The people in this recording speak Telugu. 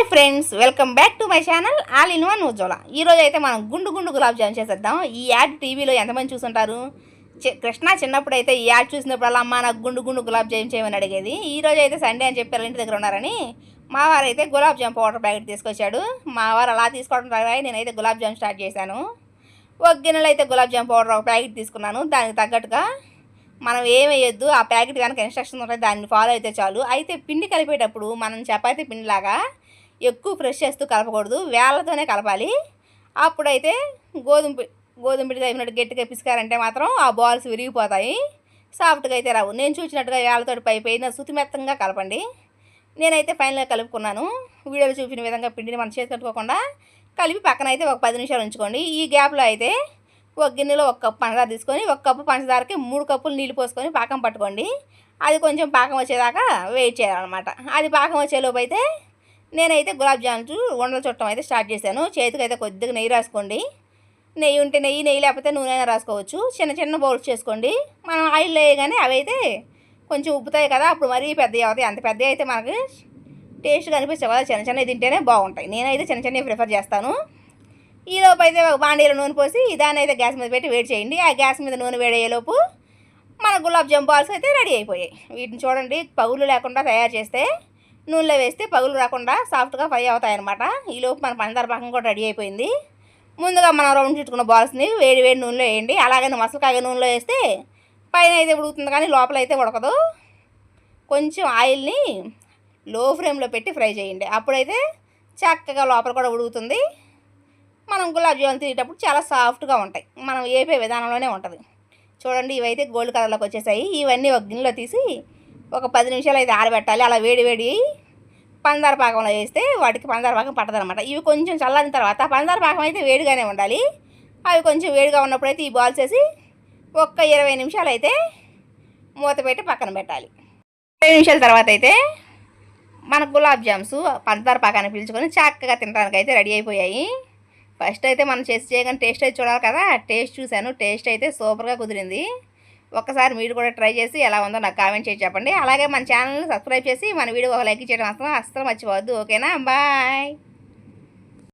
Hi friends welcome back to my channel all in one Ujwala. ఈరోజు అయితే మనం గుండు గుండు గులాబ్ జామ్ చేసేద్దాం. ఈ యాడ్ టీవీలో ఎంతమంది చూసుంటారు? కృష్ణ చిన్నప్పుడు అయితే ఈ యాడ్ చూసినప్పుడల్లా అమ్మ నాకు గుండు గుండు గులాబ్ జామ్ చేయమని అడిగేది. ఈ రోజు అయితే సండే అని చెప్పి ఇంటి దగ్గర ఉన్నారని మా వారు అయితే గులాబ్ జామ్ పౌడర్ ప్యాకెట్ తీసుకొచ్చాడు. మా వారు అలా తీసుకోవడం ద్వారా నేనైతే గులాబ్ జామ్ స్టార్ట్ చేశాను. ఒక గిన్నెలో అయితే గులాబ్ జామ్ పౌడర్ ఒక ప్యాకెట్ తీసుకున్నాను. దానికి తగ్గట్టుగా మనం ఏం ఆ ప్యాకెట్ కనుక ఇన్స్ట్రక్షన్ ఉంటాయి దాన్ని ఫాలో అయితే చాలు. అయితే పిండి కలిపేటప్పుడు మనం చపాతీ పిండిలాగా ఎక్కువ ఫ్రెష్ చేస్తూ కలపకూడదు. వేళ్ళతోనే కలపాలి. అప్పుడైతే గోధుమ గోధుమ పిండి తగినట్టు గట్టిగా పిసికారంటే మాత్రం ఆ బాల్స్ విరిగిపోతాయి. సాఫ్ట్గా అయితే రావు. నేను చూసినట్టుగా వేళ్ళతోటి పై పైన శుతిమెత్తంగా కలపండి. నేనైతే ఫైనల్గా కలుపుకున్నాను. వీడియోలో చూపిన విధంగా పిండిని మన చేతి కట్టుకోకుండా కలిపి పక్కన అయితే ఒక పది నిమిషాలు ఉంచుకోండి. ఈ గ్యాప్లో అయితే ఒక గిన్నెలో ఒక కప్పు పంచదార తీసుకొని ఒక కప్పు పంచదారకి మూడు కప్పులు నీళ్ళు పోసుకొని పాకం పట్టుకోండి. అది కొంచెం పాకం వచ్చేదాకా వెయిట్ చేయాలన్నమాట. అది పాకం వచ్చేలోపు అయితే నేనైతే గులాబ్ జామున్స్ ఉండలు చుట్టం అయితే స్టార్ట్ చేశాను. చేతికి అయితే కొద్దిగా నెయ్యి రాసుకోండి. నెయ్యి ఉంటే నెయ్యి నెయ్యి లేకపోతే నూనె అయినా రాసుకోవచ్చు. చిన్న చిన్న బౌల్స్ చేసుకోండి. మనం ఆయిల్ వేయగానే అవి అయితే కొంచెం ఉబ్బుతాయి కదా అప్పుడు మరీ పెద్దవి అవుతాయి. అంత పెద్దవి అయితే మనకి టేస్ట్గా అనిపిస్తాయి కదా చిన్న చిన్నవి తింటేనే బాగుంటాయి. నేనైతే చిన్న చిన్నవి ప్రిఫర్ చేస్తాను. ఈలోపు అయితే బాండీలో నూనె పోసి దాన్ని అయితే గ్యాస్ మీద పెట్టి వేడి చేయండి. ఆ గ్యాస్ మీద నూనె వేడయ్యేలోపు మన గులాబ్ జామ్ బాల్స్ అయితే రెడీ అయిపోయాయి. వీటిని చూడండి. పగులు లేకుండా తయారు చేస్తే నూనెలో వేస్తే పగులు రాకుండా సాఫ్ట్గా ఫ్రై అవుతాయి అనమాట ఈలోపు మన పంచదార పాకం కూడా రెడీ అయిపోయింది. ముందుగా మనం రౌండ్ చుట్టుకున్న బాల్స్ని వేడి వేడి నూనెలో వేయండి. అలాగే మసలకాయ నూనెలో వేస్తే పైన అయితే ఉడుకుతుంది కానీ లోపల అయితే ఉడకదు. కొంచెం ఆయిల్ని లో ఫ్లేమ్లో పెట్టి ఫ్రై చేయండి. అప్పుడైతే చక్కగా లోపల కూడా ఉడుకుతుంది. మనం గులాబ్ జామున్ తినేటప్పుడు చాలా సాఫ్ట్గా ఉంటాయి. మనం ఏపే విధానంలోనే ఉంటుంది. చూడండి ఇవైతే గోల్డ్ కలర్లోకి వచ్చేసాయి. ఇవన్నీ ఒక గిన్నెలో తీసి ఒక పది నిమిషాలు అయితే ఆరబెట్టాలి. అలా వేడి వేడి పందార పాకంలో వేస్తే వాటికి పందార పాకం పట్టదనమాట ఇవి కొంచెం చల్లారిన తర్వాత పందార పాకం అయితే వేడిగానే ఉండాలి. అవి కొంచెం వేడిగా ఉన్నప్పుడు అయితే ఈ బాల్స్ వేసి ఒక్క ఇరవై నిమిషాలు అయితే మూత పెట్టి పక్కన పెట్టాలి. ఇరవై నిమిషాల తర్వాత అయితే మన గులాబ్ జామ్స్ పంచదార పాకాన్ని పీల్చుకొని చక్కగా తినడానికి అయితే రెడీ అయిపోయాయి. ఫస్ట్ అయితే మనం చేసి చేయగానే టేస్ట్ అయితే చూడాలి కదా. టేస్ట్ చూశాను. టేస్ట్ అయితే సూపర్గా కుదిరింది. ఒక్కసారి మీరు కూడా ట్రై చేసి ఎలా ఉందో నాకు కామెంట్ చేసి చెప్పండి. అలాగే మన ఛానల్ని సబ్స్క్రైబ్ చేసి మన వీడియో ఒక లైక్ చేయడం అసలు అస్సలు మర్చిపోవద్దు. ఓకేనా? బాయ్.